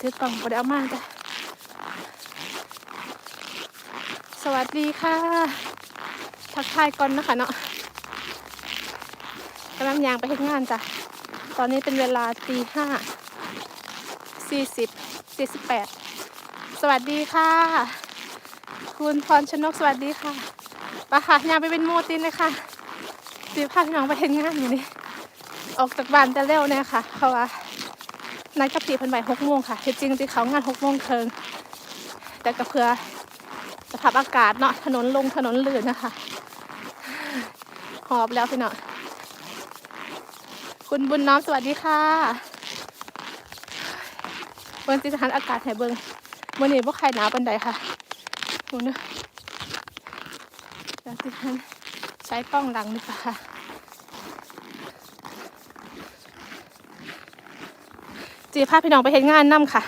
ถือกล่องบ่ได้เอามาจ้ะสวัสดีค่ะ ทักทายก่อนนะคะเนาะกำลังยางไปเฮ็ดงานจ้ะ ตอนนี้เป็นเวลาตีห้าสี่สิบสี่สิบแปดสวัสดีค่ะ คุณพรชนกสวัสดีค่ะไปค่ะยางไปเป็นโมตินเลยค่ะตีพาพี่น้องไปเฮ็ดงานอยู่นี่ ออกจากบ้านแต่เร็วเนี่ยค่ะ เพราะว่า นัดกับตีเพันใบหกโมงค่ะที่จริงตีเขางานหกโมงเคิงแต่ก็เพื่อสภาพอากาศเนาะถนนลงถนนลื่นนะคะ หอบแล้วพี่เน้องคุณบุญน้อมสวัสดีค่ะเบิ่งสิสถานอากาศให้เบิ่งมื่อนี้พวกใครหนาวปันใดค่ะดูเนอะเดี๋ยวสิฉันใช้กล้องดังดีกว่าค่ะีพาพี่น้องไปเห็นงานน้ำค่ะ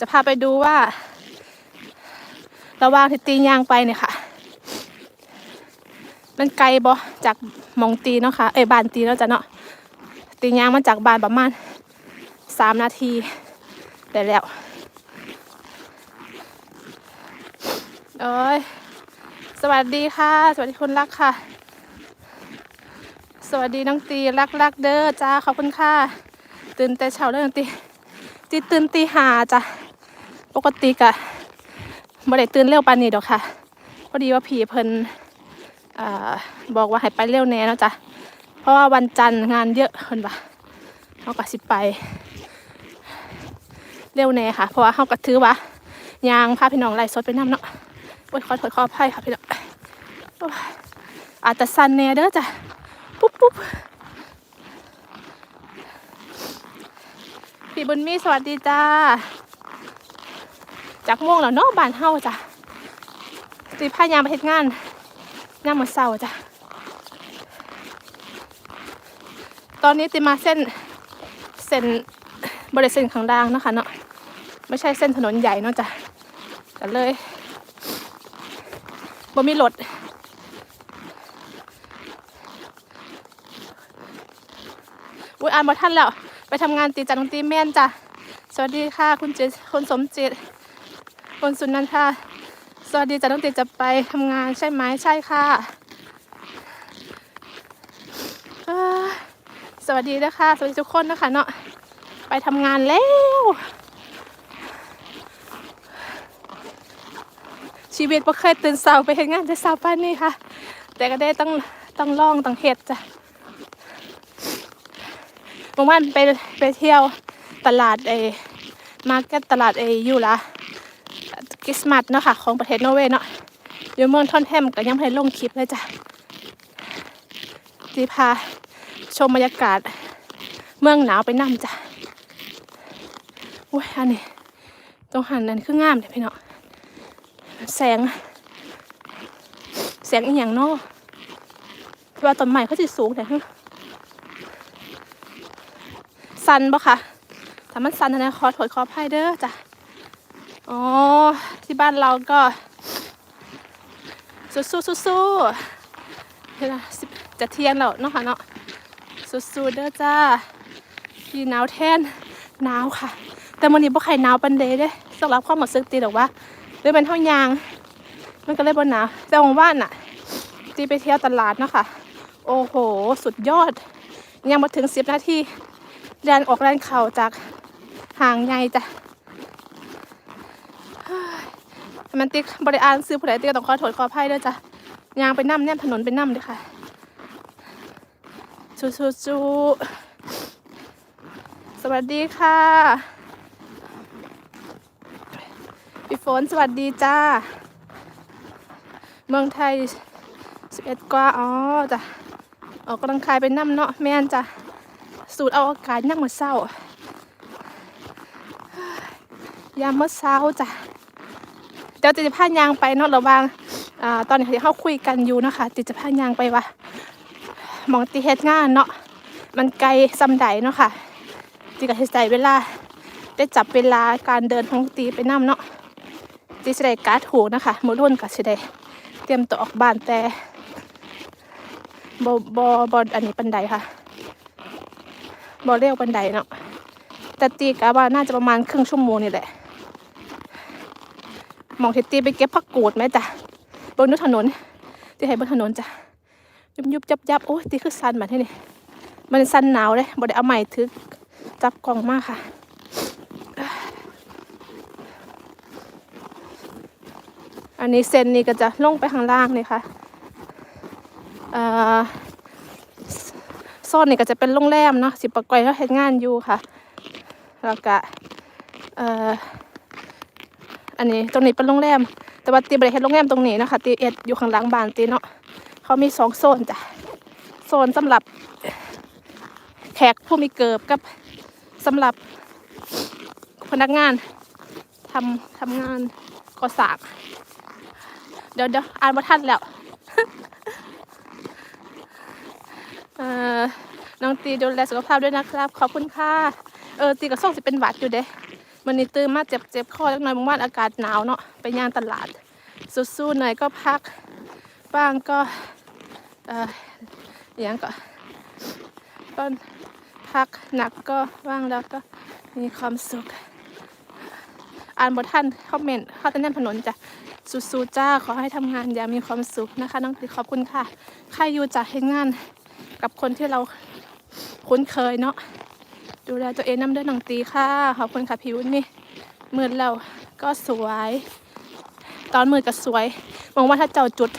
จะพาไปดูว่า ระว่างที่ตียางไปเนี่ยค่ะ มันไกลบ่จากมองตีเนาะค่ะ เอ้บานตีแล้วจ้ะเนาะ ตียางมาจากบานประมาณสามนาทีได้แล้วเอ้ยสวัสดีค่ะ สวัสดีคุณรักค่ะ สวัสดีน้องตีรักรักๆเด้อจ้าขอบคุณค่ะ ตื่นแต่เช้าเลยน้องตี ตีตื่นตีหาจ้ะปกติกะบ่ได้ตื่นเร็วปานนี้ดอกค่ะพอดีว่าผีเพิ่นอ่าบอกว่าให้ไปเร็วแน่เนาะจ้ะเพราะว่าวันจันทร์งานเยอะเพิ่นว่เฮาก็สิไปเร็วแน่ค่ะ เพราะว่าเฮาก็ถือว่ายางพาพี่น้องไล่สดไปนํเนาะโอ้ยขอโทษขออภัยค่ะพี่น้องโอ้ยอาจจะสั่นแน่เด้อจ้ะปุ๊บปุ๊บ พี่บุญมีสวัสดีจ้าจากม่วงแล้วเนาะบ้านเฮาจ้ะตีพายามไปเฮ็ดงานงานมดเสาจ้ะตอนนี้ติมาเส้นเส้นบริเส้นข้างล่างเนาะคะเนาะไม่ใช่เส้นถนนใหญ่เนาะจ้ะกันเลยบ่มีรถอุ้ยอ่านมาท่านแล้ว ไปทำงานตีจันทร์ตีแม่นจ้ะสวัสดีค่ะ คุณเจคุณสมจิตคุณสุนันทาสวัสดีจ้ะน้องติจะไปทำงานใช่ไหมใช่ค่ะสวัสดีนะคะ สวัสดีทุกคนนะคะเนาะไปทำงานแล้ว ชีวิตบ่เคยตื่นเช้าไปเห็นงานแต่เช้าป้านนี้ค่ะ แต่ก็ได้ต้องต้องลองต้องเฮ็ดจ้ะ เมื่อวานไปไปเที่ยวตลาดเอมาร์เก็ตตลาดเออยู่ละคริสต์มาสเนาะค่ะของประเทศนอร์เวย์เนาะอยู่เมืองทอนแฮมก็ยังไม่ได้ลงคลิปเลยจ้ะจีพาชมบรรยากาศ เมืองหนาวไปนั่งจ้ะอุ้ยอันนี้ตรงหันนั่นคืองามเลยพี่เนาะแสง แสงอีหยังเนาะว่าต้นไม้เขาสิสูงแต่ฮะ สันปะคะถ้ามันสันนะขอโทษขออภัยเด้อจ้ะอ๋อที่บ้านเราก็สู้สู้สู้สู้เวลาจะเที่ยงแล้วเนาะค่ะเนาะสู้สู้เด้อจ้าพี่หนาวแทนหนาวค่ะ แต่วันนี้บ่ใครหนาวปันเดย์เด้สำหรับความหมดซึกตีหรอกว่าหรือเป็นเท่ายาง มันก็เลยบ่หนาวแต่ของบ้านน่ะตีไปเที่ยวตลาดเนาะค่ะ โอ้โห สุดยอด ยังมาถึงสิบนาที เรียนออกแรงเข่าจากห่างไงจ้ะมันติ๊กบริอานซื้อผู้ใดติ๊กต้องขอโทษขออภัยด้วยจ้ะยางไปนั่มแนมถนนไปนั่มเลยค่ะจูจูจูสวัสดีค่ะพี่ฝนสวัสดีจ้า เมืองไทยสิบเอ็ดกว่า อ๋อจ้ะออกกำลังกายไปนั่มเนาะแม่นจ้ะ สูตรเอาอากาศนั่งมาเศร้ายามเมื่อเช้าจ้ะเดี๋ยวติจะพายางไปเนาะระว่างอ่าตอนนี้ที่เขาคุยกันอยู่นะคะติจะพายางไปว่าหมองตีเฮ็ดงานเนาะมันไกลซำใดเนาะค่ะติก็เฮ็ดใจเวลา ได้จับเวลาการเดินของตีไปนํเนาะตีสิได้การดถูกนะคะมื้อรุ่นก็สิได้เตรียมตัวออกบ้านแต่บ่บ่บ่อันนี้ปันใดค่ะ บ่เร็วปันใดเนาะแต่ตีกะว่าน่าจะประมาณครึ่งชั่วโมงนี่แหละมองเทตีไปเก็บผักกูดไหมจ้ะบนถนนที่ให้บนถนนจ้ะยุบยุบยับยับโอ้ยตีคือสันแบบนี้นี่มันสันหนาวเลยบ่ได้เอาใหม่ถือจับกล่องมากค่ะอันนี้เส้นนี้ก็จะลงไปข้างล่างเลยค่ะเอ่อ ซนนี่ก็จะเป็นโรงแรมเนาะสิปะกอยแล้วเฮ็ดงานอยู่ค่ะ แล้วก็เอ่ออันนี้ตรงนี้เป็นโรงแรม แต่ว่าตีบริเฮ็ดโรงแรมตรงนี้นะคะตีเอ็ดอยู่ข้างหลังบ้านตีเนาะเขามีสองโซนจ้ะโซนสำหรับแขกผู้มีเกิบกับสำหรับพนักงานทำทำงานก่อสร้างเดี๋ยวเดี๋ยวอ่านมาทันแล้ว เอ่อ น้องตีดูแลสุขภาพด้วยนะครับ ขอบคุณค่ะ เออตีกับส่งสิเป็นหวัดอยู่เด้มันนี่ตื่นมาเจ็บเจ็บคอเล็กน้อยบางวันอากาศหนาวเนาะไปย่างตลาดสู้ๆหน่อยก็พักบ้างก็เอออย่างก็ก็พักหนักก็ว่างแล้วก็มีความสุข อ่านบทท่านคอมเมนต์ข้าแต่แน่นถนนจ้ะสู้ๆจ้าขอให้ทำงานอย่างมีความสุขนะคะน้องตีขอบคุณค่ะใครอยู่จะเห็นงาน กับคนที่เราคุ้นเคยเนาะดูแลตัวเองน้ำเด้อน้องตีค่ะขอบคุณค่ะพี่วุ้นนี่มืดแล้วก็สวย ตอนมืดก็สวยมองว่าถ้าเจ้าจุด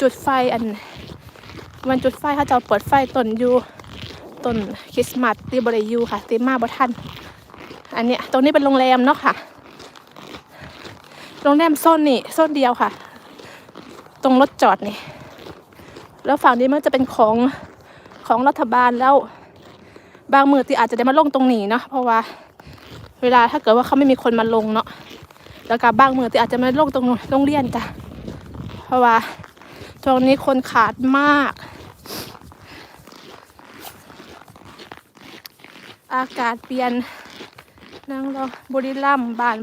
จุดไฟอันวันจุดไฟถ้าเจ้าเปิดไฟต้นอยู่ต้นคริสต์มาสตีบริยูค่ะตีมาบ่ทันอันเนี้ยตรงนี้เป็นโรงแรมเนาะค่ะโรงแรมโซนนี่โซนเดียวค่ะ ตรงรถจอดนี่ แล้วฝั่งนี้มันจะเป็นของของรัฐบาลแล้ว บางมือที่อาจจะได้มาลงตรงนี้เนาะเพราะว่าเวลาถ้าเกิดว่าเขาไม่มีคนมาลงเนาะแล้วก็บางมือที่อาจจะมาลงตรงโรงเรียนจ้ะเพราะว่าตรงนี้คนขาดมาก อากาศเปลี่ยนนั่งรอบุรีรัมย์บ้าน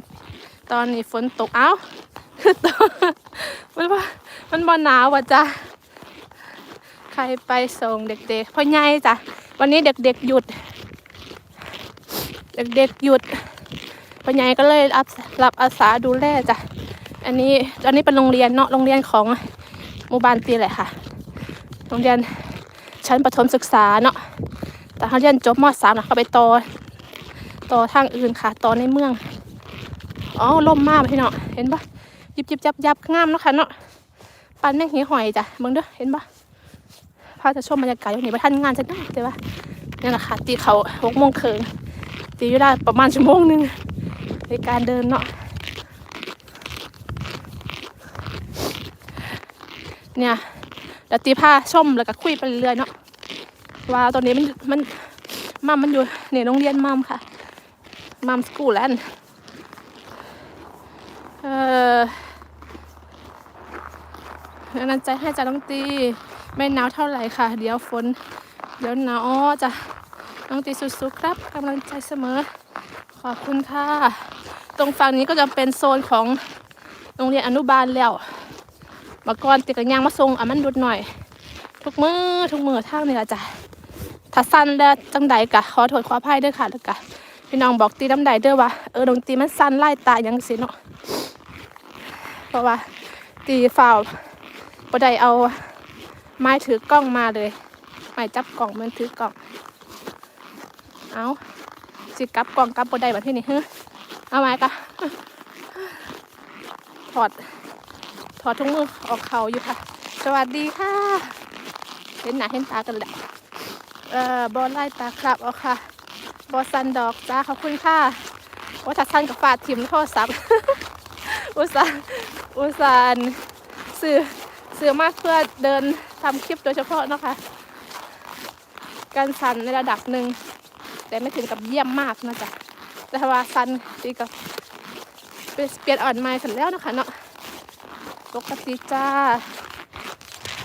ตอนนี้ฝนตกเอ้าคือตกมันว่ามันบ่หนาวว่ะจ้ะ ใครไปส่งเด็กๆพ่อใหญ่จ้ะวันนี้เด็กๆหยุด เด็กๆหยุดพ่อใหญ่ก็เลยรับรับอาสาดูแลจ้ะอันนี้อันนี้เป็นโรงเรียนเนาะโรงเรียนของหมู่บ้านตีแหละค่ะ โรงเรียนชั้นประถมศึกษาเนาะแต่เขาเรียนจบม .3 นะเขาไปต่อต่อทางอื่นค่ะต่อในเมืองอ๋อล่มมากพี่เนาะเห็นปะยิบยิบยับยับงามเนาะค่ะเนาะปันแม่งหีหอยจ้ะมึงเด้อเห็นปะ พาจะชมบรรยากาศอย่างนี้ไปทันงานจะได้แต่ว่านี่แหละค่ะตีเขาหกโมงครึ่งตีอยู่ได้ประมาณชั่วโมงหนึงในการเดินเนาะเนี่ยเดี๋ยวตีพาชมแล้วก็คุยไปเรื่อยเนาะว่าตอนนี้มันมันมัมมันอยู่ในโรงเรียนมัมค่ะมัมสกูลแลนด์เอ่อแนะนใจให้จ้าน้องตี ไม่หนาวเท่าไหร่ค่ะ เดี๋ยวฝน เดี๋ยวหนาวอ๋อจ้ะน้องตีสู้ๆครับกำลังใจเสมอ ขอบคุณค่ะ ตรงฝั่งนี้ก็จะเป็นโซนของโรงเรียนอนุบาลแล้วมาก่อนติดกับยางมาทรงอะมันดุดหน่อย ทุกมือทุกมือทางนี่ละจ้ะถ้าสั้นแล้วจังใดกะขอโทษขออภัยด้วยค่ะแล้วกะพี่น้องบอกตีน้ำใดเด้อว่าเออดนตรีมันสั้นไล่ตายังสิเนาะเพราะว่าตีฝ่าวบ่ได้เอา ไม้ถือกล้องมาเลยไม้จับกล่องมันถือกล่อง เอาสิกลับกล่องกลับบ่ได้แบบที่นี่เฮึเอาไม้กะถอด ถอดทุกมือออกเขาอยู่ค่ะ สวัสดีค่ะ เห็นหน้าเห็นตากันแหละเอ่อบอลไล่ตาครับเอาค่ะ บอสันดอกจ้าขอบคุณค่ะว่าถ้าสั้นกับฝาดทิมโทรศัพท์อุตส่าห์อุตส่าห์สื่อสื่อมากเพื่อเดิน ทำคลิปโดยเฉพาะนะคะ การสั่นในระดับหนึ่ง แต่ไม่ถึงกับเยี่ยมมากนะจ๊ะแต่ว่าสั่นดีกับเปลี่ยนอ่อนไม้กันแล้วนะคะเนาะปกติจ้า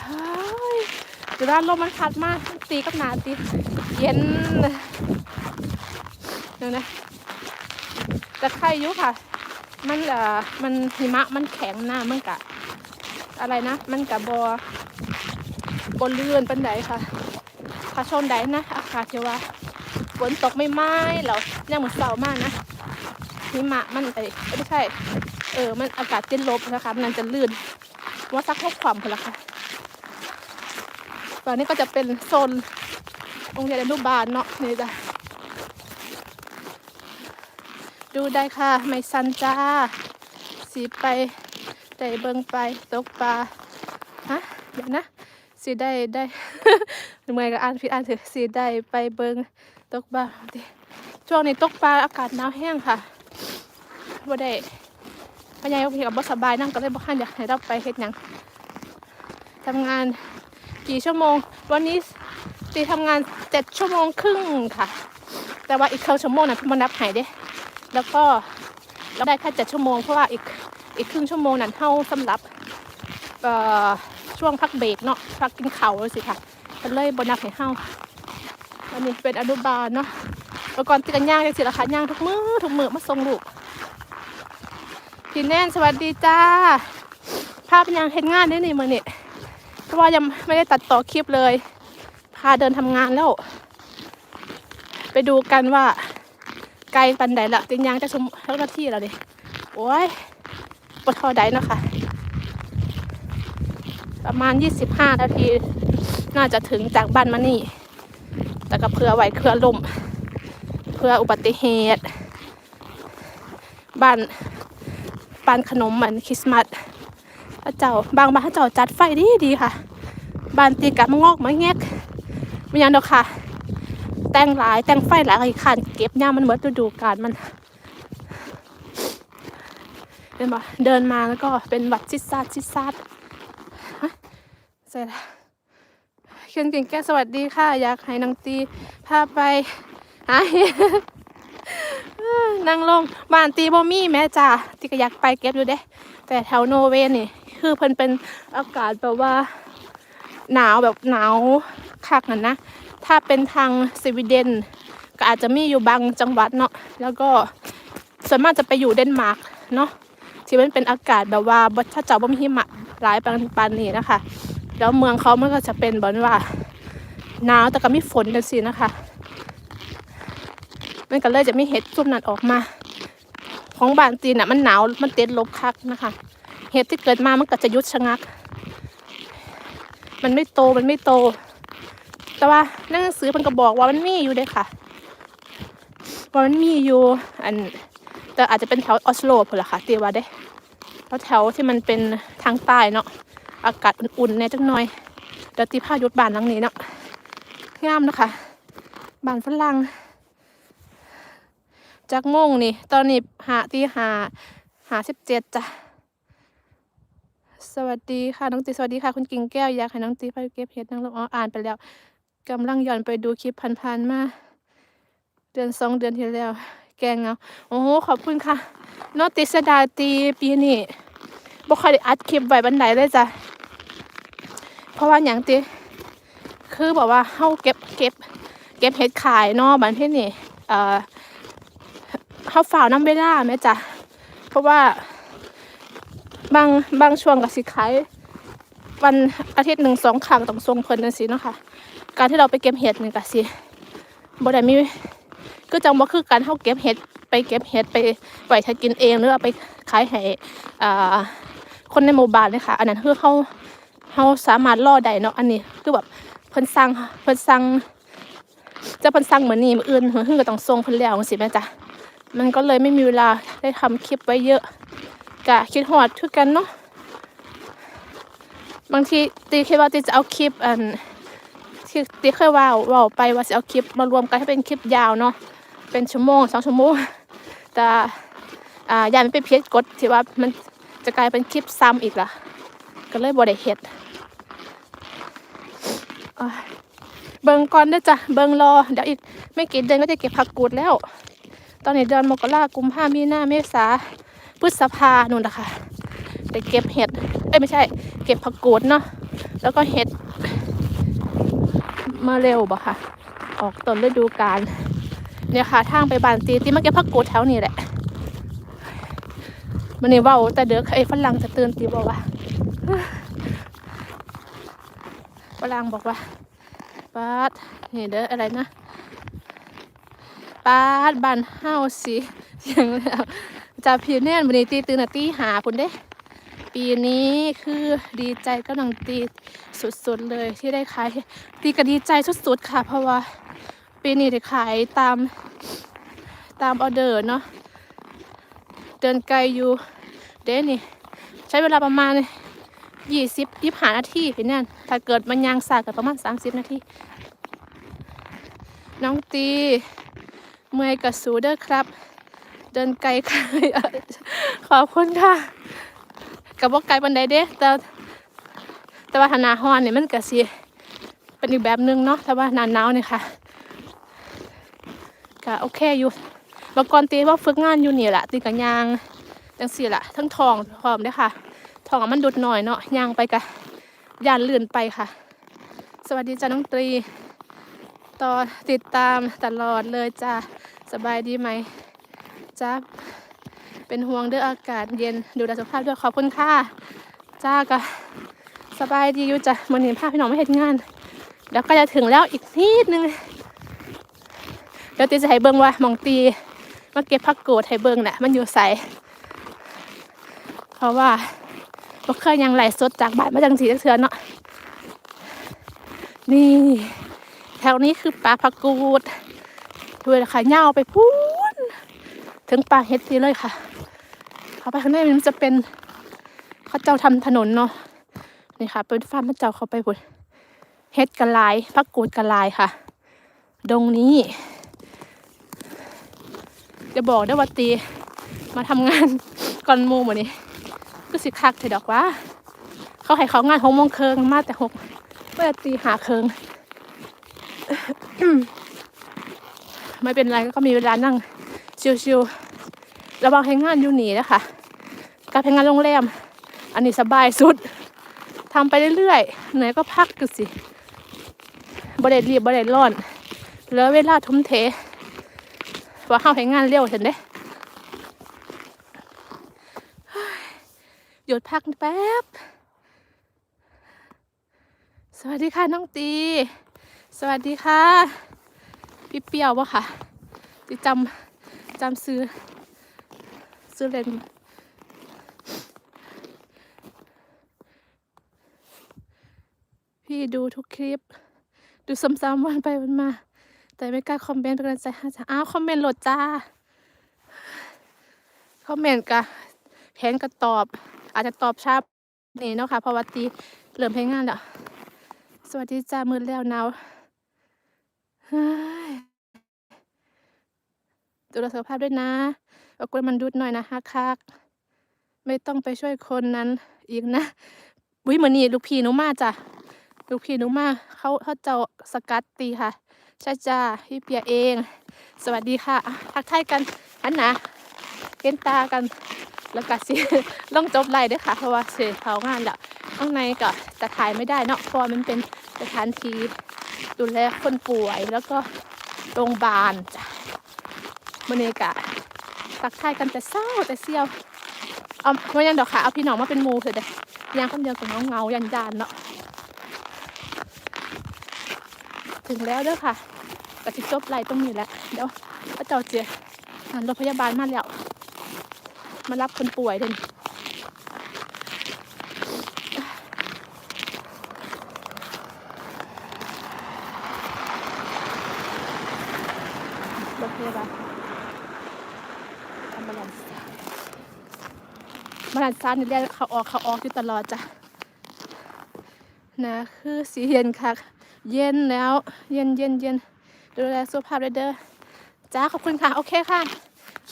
เฮ้ยเดี๋ยวด้านลมมันพัดมากตีกับหนาตีเย็นเดี๋ยวนะแต่ใครยุค่ะ มันเอ่อมันหิมะมันแข็งหน้ามันกะ อะไรนะ มันกะบอ บนเลื่อนปันไดค่ะถ้าชนไดนะอากาศจะว่าฝนตกไม่ไหม้แล้วยังเหมือนเสามากนะหิมะมันไอ้ไม่ใช่ เออ มันอากาศเย็นลบนะคะมันจะลื่นว่าซักให้ความคนละค่ะตอนนี้ก็จะเป็นโซนโรงเรียนอนุบาลเนาะนี่จ้ะดูได้ค่ะไม่สันจ้า สีไปได้เบิงไปตกปลาฮะเดี๋ยวนะ สีได้ได้เมื่อยก็อ่านผิดอ่านถือสีได้ไปเบิงตกปลาดิช่วงนี้ตกปลาอากาศหนาวแห้งค่ะบ่ได้พยายามกับบ่สบายนั่งก็เลยบ่คันอยากให้เราไปเฮ็ดหยังทำงานกี่ชั่วโมง วันนี้ตีทำงานเจ็ดชั่วโมงครึ่งค่ะ แต่ว่าอีกครึ่งชั่วโมงนะพิ่นบ่นับให้เด้ แล้วก็เราได้แค่เจ็ดชั่วโมงเพราะว่าอีกอีกครึ่งชั่วโมงนั้นเท่าสำหรับเอ่อ ช่วงพักเบรกเนาะพักกินเขาสิค่ะก็เลยบนับให้เฮาอันนี้เป็นอนุบาลเนาะเมื่อก่อนติดกันย่างเลยสิละค่ะย่างทุกมือทุกมือมาส่งลูกพี่แน่นสวัสดีจ้า ภาพยังเห็นงานได้นี่มือนี่เพราะว่ายังไม่ได้ตัดต่อคลิปเลย พาเดินทำงานแล้ว ไปดูกันว่า ไกลปันใดละติงยางจะชมเจ้าหน้าที่แล้วดิโอ้ยปวดคอใดเนาะค่ะประ มาณ 25 นาที น่าจะถึงจากบ้านมานี่ แต่ก็เผื่อไว้เครือลมเพื่ออุบัติเหตุ บ้านปานขนมเหมือนคริสต์มาสพระเจ้าบางบ้านพระเจ้าจัดไฟดีดีค่ะ บ้านตีกับมงอกมะแงกไม่ยังดอกค่ะ แต่งหลายแต่งไฟหลายอีกคันเก็บย่ามมันเหมือนฤดูกาลมันเห็นปะเดินมาแล้วก็เป็นวัดชิดซาดชิดซาด เสร็จแล้วเคนเก่งแก้สวัสดีค่ะ อยากให้นางตีพาไปหาเห็ดนั่งลงบ้านตีบ่มีแม่จ้าตีก็อยากไปเก็บอยู่เด้ แต่แถวโนเวย์นี่ คือเพิ่นเป็นอากาศแบบว่า หนาวแบบหนาวคักนั่นนะ ถ้าเป็นทางสวีเดน ก็อาจจะมีอยู่บางจังหวัดเนาะแล้วก็ส่วนมากจะไปอยู่เดนมาร์กเนาะที่มันเป็นอากาศแบบว่าบ่ถ้าเจ้าบ่มีหิมะหลายปานปานนี้นะคะ แล้วเมืองเขามันก็จะเป็นแบบว่าหนาวแต่ก็มีฝนกันสินะคะมันก็เลยจะไมีเห็ดซุ่มนั้นออกมา ของบ้านจีนอะมันหนาวมันเต็ดลบคักนะคะ เห็ดที่เกิดมามันก็จะยุดชะงัก มันไม่โตมันไม่โต แต่ว่านหนังสือมันก็บอกว่ามันมีอยู่เด้ค่ะว่ามันมีอยู่อันแต่อาจจะเป็นแถวออสโลพุ่นละค่ะตีว่าเด้แถวแถวที่มันเป็นทางใต้เนาะ อากาศอุ่นๆแน่จังหน่อยเดี๋ยวตีผ้ายุดบานหลังนี้เนาะงามนะคะ บานฝรั่งจากโมงนี่ ตอนนี้หาตีหาหาสิบเจ็ดจ้ะสวัสดีค่ะน้องตีสวัสดีค่ะ คุณกิ่งแก้วอยากให้น้องตีไปเก็บเห็ดนางรมอ๋ออ่านไปแล้วกำลังย้อนไปดูคลิปพันๆมา เดือนสองเดือนที่แล้ว แกงเงาโอ้โหขอบคุณค่ะน้องติสดาตีปีนี้บ่ค่อยได้อัดคลิปไว้บันไดเลยจ้ะ เพราะว่าอย่างตีคือบอกว่าเฮาเก็บเก็บ เก็บเห็ดขายเนาะบันที่นี่เอ่อเฮาฝ่าวน้ำเวลาแม่จ้ะเพราะว่าบางบางช่วงก็สิขายวันอาทิตย์หนึ่งสองครั้งต้องส่งเพิ่นจังซี่เนาะค่ะ การที่เราไปเก็บเห็ดหนี่งก็สิบ่ได้มีก็จังบ่คือการเฮาเก็บเห็ดไปเก็บเห็ดไปไว้ถ้ากินเองหรือว่าไปขายให้อ่าคนในหมู่บ้านเลยค่ะ อันนั้นคือเฮา เฮาสามารถรอได้เนาะอันนี้คือแบบเพิ่นสั่งเพิ่นสั่งจะเพิ่นสั่งเหมือนนี้มื้ออื่นมื้ออื่นก็ต้องส่งเพิ่นแล้วจังซี่แม่จ้ะมันก็เลยไม่มีเวลาได้ทำคลิปไว้เยอะกะคิดหอดคือกันเนาะบางทีตีคิดว่าตีจะเอาคลิปอันที่ตีเคยว่าว่าไปว่าจะเอาคลิปมารวมกันให้เป็นคลิปยาวเนาะเป็นชั่วโมงสองชั่วโมงแต่อ่าอย่ามันเป็นเพียกดที่ว่ามันจะกลายเป็นคลิปซ้ำอีกล่ะ ก็เลยบ่ได้เฮ็ดเบิ่งก่อนเด้อจ้ะเบิ่งรอ เดี๋ยวอีกไม่กี่เดือนก็จะเก็บผักกูดแล้ว ตอนนี้เดือนมกรากุมภามีนาเมษาพฤษภานู่นนะคะไปเก็บเห็ด เอ้ยไม่ใช่ เก็บผักกูดเนาะ แล้วก็เห็ด มาเร็วบ่ค่ะ ออกต้นฤดูกาล เนี่ยค่ะทางไปบานตีตีมาเก็บผักกูดแถวนี้แหละมันนี่ว่าแต่เด็กไอ้ฝรั่งจะตื่นตีบอกว่า ฝ รั่งบอกว่าปัดนี่เด้ออะไรนะปาดบ้านเฮาสิอย่างแล้วจะพีแน่นวันนี้ตีตื่นตีหาคุณเด้ ปีนี้คือดีใจก็นังตีสุดๆเลยที่ได้ขายตีก็ดีใจสุดๆค่ะ เพราะว่าปีนี้ได้ขายตามตามออเดอร์เนาะเดินไกลอยู่เด้นี่ ใช้เวลาประมาณ ยี่สิบยี่หานาทีพี่แน่นถ้าเกิดมันยางสากก็ประมาณสามสิบนาทีน้องตีเมื่อยกับสูเด้อครับ เดินไกลค่ะขอบคุณค่ะกับว่าไกลปันใดเด้แต่แต่ว่าหนาฮอนเนี่ยมันก็สิเป็นอีกแบบหนึงเนาะแต่ว่าหนาหนาวเนี่ยค่ะก็โอเคอยู่เมื่อก่อนตีว่าฝึกงานอยู่นี่แหละตีกับยางจังสี่ละทั้งทองพร้อมเด้อค่ะ ทองมันดุดหน่อยเนาะยางไปกะยานเลื่อนไปค่ะ สวัสดีจ้าน้องตรีต่อติดตามตลอดเลยจ้าสบายดีไหมจ้าเป็นห่วงเด้ออากาศเย็นดูแลสุขภาพด้วยขอบคุณค่ะจ้ากะสบายดีอยู่จ้ะมันเห็นภาพพี่น้องไม่เห็นงานเดี๋ยวก็จะถึงแล้วอีกนิดนึงเดี๋ยวตีจะให้เบิ้งว่ามองตีมาเก็บผักกูดให้เบิ้งน่ะมันอยู่ใสเพราะว่า บ่เคยยังไหลสดจากบ้านมาจังสีจักเทือเนาะนี่ แถวนี้คือป่าผักกูดด้วยค่ะเงาไปพูนถึงป่าเฮ็ดทีเลยค่ะเข้าไปข้างในมันจะเป็นเขาเจ้าทำถนนเนาะนี่ค่ะ เป็นฟาร์มพระเจ้าเขาไปพุ่นเฮ็ดกระลายพักกูดกระลายค่ะ ดงนี้ จะบอกได้ว่าตีมาทำงานก่อนหมูหมดนี้ ก็สิคักเถอะดอกว่า เขาให้เขางานหกโมงเคิงมาแต่หกเมื่อตีหาเคิงไม่เป็นไรก็มีเวลานั่งชิวๆระหวังให้งานอยู่หนีนะคะการให้งานโรงแรม อันนี้สบายสุดทำไปเรื่อยๆเหนื่อยก็พักกันสิบริเวรีบบริเวร้อนเหลือเวลาทุ่มเทว่าเข้าให้งานเร็วเห็นเด้เฮ้ย หยุดพักแป๊บ สวัสดีค่ะน้องตี สวัสดีค่ะ พี่เปียวปะค่ะที่จำจำซื้อ ซื้อเลนพี่ดูทุกคลิป ดูซ้ำๆวันไปวันมา แต่ไม่กล้าคอมเมนต์เป็นกำลังใจให้จ้าอ้าวคอมเมนต์หลดจ้าคอมเมนต์กะแผนกะตอบ อาจจะตอบช้านี่เนาะค่ะเพราะว่าตีเริ่มเพลงงานแล้วสวัสดีจ้ามืดแล้วหนาวดูแลสุขภาพด้วยนะเอากล้วยมันดุดหน่อยนะฮักคักไม่ต้องไปช่วยคนนั้นอีกนะวิเหมือนนี่ลูกพี่นูมาจ้ะลูกพี่นูมาเขาเขาเจ้าสกัดตีค่ะใช่จ้าพี่เปียเอง สวัสดีค่ะอะทักทายกันอันนะเห็นตากัน แล้วก็สิลองจบไล่ด้วยค่ะ เพราะว่าเสียเขางานแล้วข้างในก็จะถ่ายไม่ได้เนาะเพราะมันเป็นสถานที่ดูแลคนป่วยแล้วก็โรงพยาบาลจ้ะมื่อนี้กะตักทายกันแต่เศร้าแต่เซียวเอาไม่ยังดอกค่ะเอาพี่น้องมาเป็นมูเถอะเด้ยางคนเดียวกับเงาเงายันยานเนาะถึงแล้วเด้อค่ะกะจิจบไล่ตรงนี้แหละเดี๋ยวพระเจ้าเจียรถพยาบาลมาแล้ว มารับคนป่วยเด่นรถพยาบาลทำมาลันซานมาลันซานนี่เรียกเขาออกเขาออกอยู่ตลอดจ้ะนะคือสีเย็นค่ะ เย็นแล้ว เย็นเย็นเย็นดูแลสุขภาพเด้อจ้าขอบคุณค่ะ โอเคค่ะ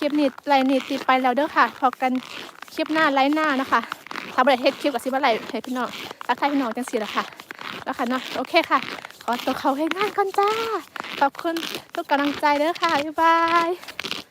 ลิปนี้ไลน์นี้ติดไปแล้วเด้อค่ะพอกันคลิปหน้าไลน์หน้านะคะทำอะไรเฮ็ดคลิปกับซิบอะไรให้พี่น้องรักใครพี่น้องจังสีละค่ะแล้วค่ะเนาะโอเคค่ะ ขอตัวเขาให้ง่ายก่อนจ้าขอบคุณทุกกำลังใจเด้อค่ะบ๊ายบาย